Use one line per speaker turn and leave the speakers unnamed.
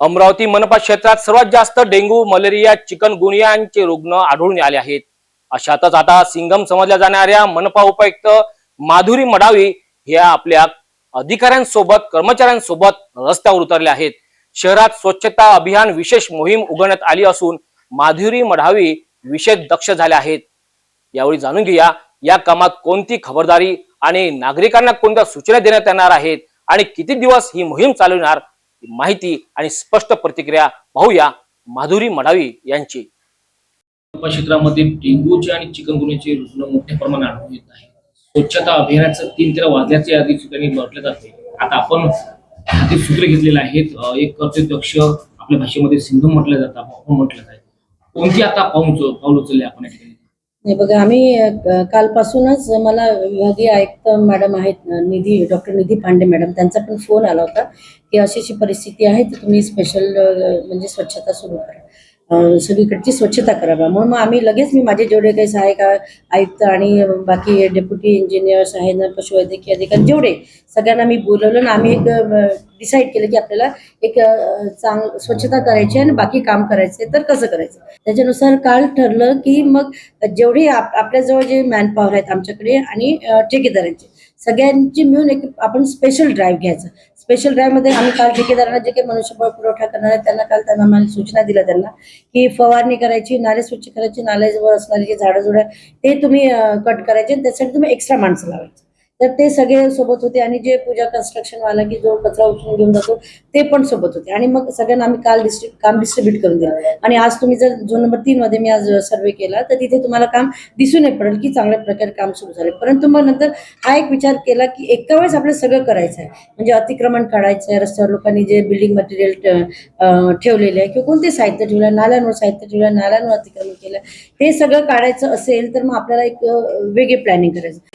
अमरावती मनपा क्षेत्रात सर्वात जास्त डेंग्यू मलेरिया चिकनगुनियांचे रुग्ण आढळून आले आहेत. अशातच आता सिंगम समजल्या जाणाऱ्या मनपा उपायुक्त माधुरी मडावी ह्या आपल्या अधिकाऱ्यांसोबत कर्मचाऱ्यांसोबत रस्त्यावर उतरल्या आहेत. शहरात स्वच्छता अभियान विशेष मोहीम उघडण्यात आली असून माधुरी मढावी विशेष दक्ष झाल्या आहेत. यावेळी जाणून घेऊया या कामात कोणती खबरदारी आणि नागरिकांना कोणत्या सूचना देण्यात येणार आहेत आणि किती दिवस ही मोहीम चालवणार माहिती आणि स्पष्ट प्रतिक्रिया पाहूया माधुरी मडावी यांची. क्षेत्रामध्ये डेंग्यूचे आणि चिकनगुन्ह्याचे रुग्ण मोठ्या प्रमाणात आढळून येत आहे स्वच्छता अभियानाचं तीन तेरा वाजल्याचे आधी ठिकाणी म्हटलं जाते. आता आपण हाती सूत्र घेतलेले आहेत. एक कर्तृपक्ष आपल्या भाषेमध्ये सिंधू म्हटलं जातं आपण म्हटलं जातं कोणती आता पाऊल पाऊल उचलले आपण या ठिकाणी?
नाही बघा आम्ही कालपासूनच मला विभागीय आयुक्त मॅडम आहेत निधी डॉक्टर निधी पांडे मॅडम त्यांचा पण फोन आला होता की अशी अशी परिस्थिती आहे तर तुम्ही स्पेशल म्हणजे स्वच्छता सुरू करा. सगळीकडची स्वच्छता करावा. म्हणून मग आम्ही लगेच मी माझे जेवढे काही सहाय्यक आयुक्त आणि बाकी डेप्युटी इंजिनियर्स आहेत ना पशुवैद्यकीय अधिकारी जेवढे सगळ्यांना मी बोलवलं आणि आम्ही एक डिसाईड केलं की आपल्याला एक चांग स्वच्छता करायची आहे आणि बाकी काम करायचं तर कसं करायचं? त्याच्यानुसार काल ठरलं की मग जेवढे आप आपल्याजवळ जे मॅनपॉवर आहेत आमच्याकडे आणि ठेकेदारांचे सगळ्यांची मिळून एक आपण स्पेशल ड्राईव्ह घ्यायचं. स्पेशल ड्राईव्हमध्ये आम्ही काल ठेकेदारांना जे काही मनुष्यबळ पुरवठा करणार आहे त्यांना काल त्यांना आम्हाला सूचना दिल्या त्यांना की फवारणी करायची नाले स्वच्छ करायची नाल्याजवळ असणारी जी झाडं जुडं ते तुम्ही कट करायचे आणि त्यासाठी तुम्ही एक्स्ट्रा माणसं लावायची. तर ते सगळे सोबत होते आणि जे पूजा कन्स्ट्रक्शन वाला की जो कचरा उचलून घेऊन जातो ते पण सोबत होते. आणि मग सगळ्यांना आम्ही काल डिस्ट्रिब काम डिस्ट्रीब्युट करून दिलं. आणि आज तुम्ही जर झोन नंबर तीन मध्ये मी आज सर्वे केला तर तिथे तुम्हाला काम दिसून नाही पडेल की चांगल्या प्रकारे काम सुरू झाले. परंतु मग नंतर हा एक विचार केला की एका वेळेस आपलं सगळं करायचं आहे. म्हणजे अतिक्रमण काढायचं आहे रस्त्यावर लोकांनी जे बिल्डिंग मटेरियल ठेवलेले आहे किंवा कोणते साहित्य ठेवलं आहे नाल्यांवर साहित्य ठेवलं नाल्यांवर अतिक्रमण केलं हे सगळं काढायचं असेल तर मग आपल्याला एक वेगळे वेगळी प्लॅनिंग करायचं.